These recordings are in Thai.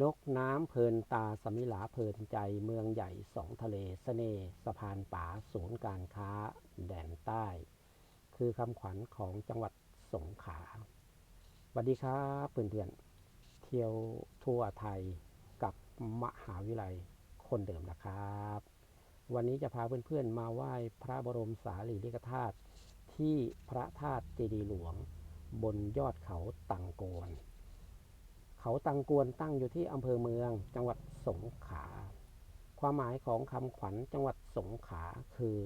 นกน้ำเพลินตาสมิลาเพลินใจเมืองใหญ่สองทะเลสเสน่สะพานป่าศูนย์การค้าแดนใต้ คือคำขวัญของจังหวัดสงขลาสวัสดีครับเพื่อนๆเที่ยวทั่วไทยกับมหาวิทยาลัยคนเดิมนะครับ วันนี้จะพาเพื่อนๆมาไหว้พระบรมสารีริกธาตุที่พระธาตุเจดีย์หลวง บนยอดเขาตังโกน เขาตังกวนตั้งอยู่ที่อำเภอเมือง จังหวัดสงขลาความหมายของคำขวัญจังหวัดสงขลาคือ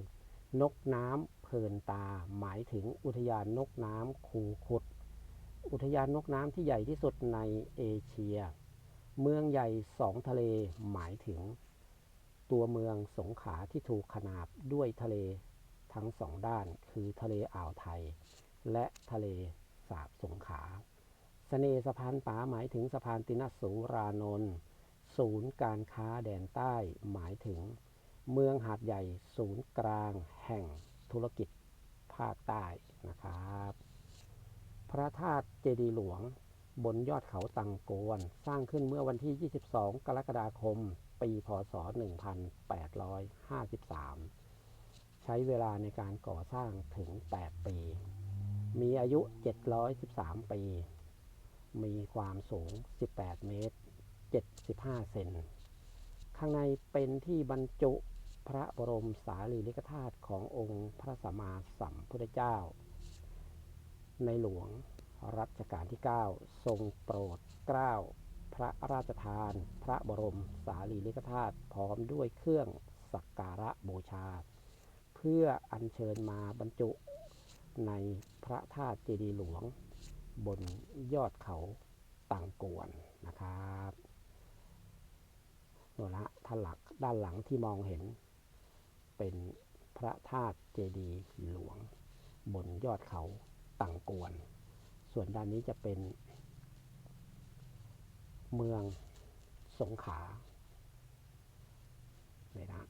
นกน้ำเพลินตา หมายถึงอุทยานนกน้ำคูขุด อุทยานนกน้ำที่ใหญ่ที่สุดในเอเชีย เมืองใหญ่สองทะเลหมายถึง ตัวเมืองสงขลาที่ถูกขนาบด้วยทะเลทั้งสองด้านคือทะเลอ่าวไทย และทะเลสาบสงขลา สน่สะพานป่าหมายถึงสะพานตินสูรานนท์ศูนย์การค้าแดนใต้หมายถึง เมืองหาดใหญ่ศูนย์กลางแห่งธุรกิจภาคใต้นะครับ พระธาตุเจดีย์หลวงบนยอดเขาตังโกน สร้างขึ้นเมื่อวันที่ 22 กรกฎาคม ปีพศ 1853 ใช้เวลาในการก่อสร้างถึง 8 ปี มีอายุ 713 ปี มีความสูง 18 เมตร 75 เซน ข้างในเป็นที่บรรจุพระบรมสารีริกธาตุขององค์พระสัมมาสัมพุทธเจ้า ในหลวงรัชกาลที่ 9 ทรงโปรดเกล้าพระราชทาน พระบรมสารีริกธาตุพร้อมด้วยเครื่องสักการะบูชา เพื่ออัญเชิญมาบรรจุในพระธาตุเจดีย์หลวง บนยอดเขาต่างกวนนะครับนี่ละท่านหลักด้านหลังที่มองเห็น เป็นพระธาตุเจดีย์หลวง บนยอดเขาต่างกวน ส่วนด้านนี้จะเป็น เมืองสงขลาเนี่ยนะ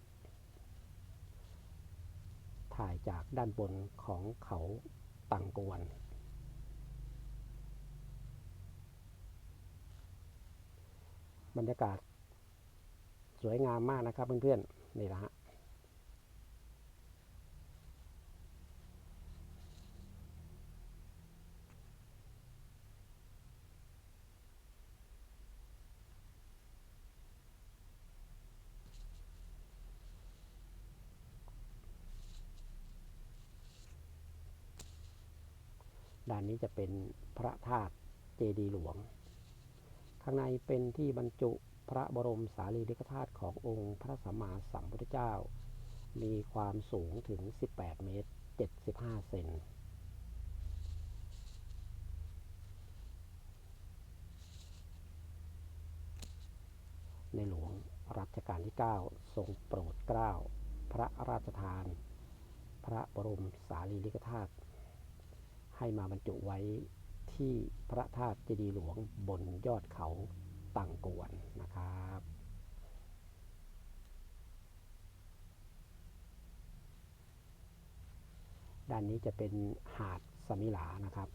ถ่ายจากด้านบนของเขาต่างกวน บรรยากาศ สวยงามมากนะครับเพื่อนๆ นี่นะฮะด้านนี้จะเป็นพระธาตุเจดีหลวง ข้างในเป็นที่บรรจุพระบรมสารีริกธาตุขององค์พระสัมมาสัมพุทธเจ้า มีความสูงถึง 18 เมตร 75 เซนในหลวงรัชกาลที่ 9 ทรงโปรดเกล้า พระราชทาน พระบรมสารีริกธาตุให้มาบรรจุไว้ ที่พระธาตุเจดีย์หลวงบนยอดเขาตังกวนนะครับด้านนี้จะเป็นหาดสมิลานะครับ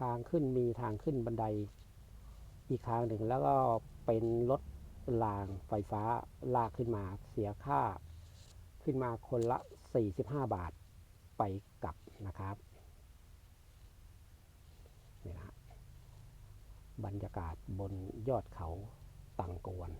ทางขึ้นมีทางขึ้นบันไดอีกทางหนึ่งแล้วก็เป็นรถรางไฟฟ้าลากขึ้นมาเสียค่า ขึ้นมาคนละ 45 บาทไปกลับนะครับนี่นะบรรยากาศบนยอดเขาตังกวน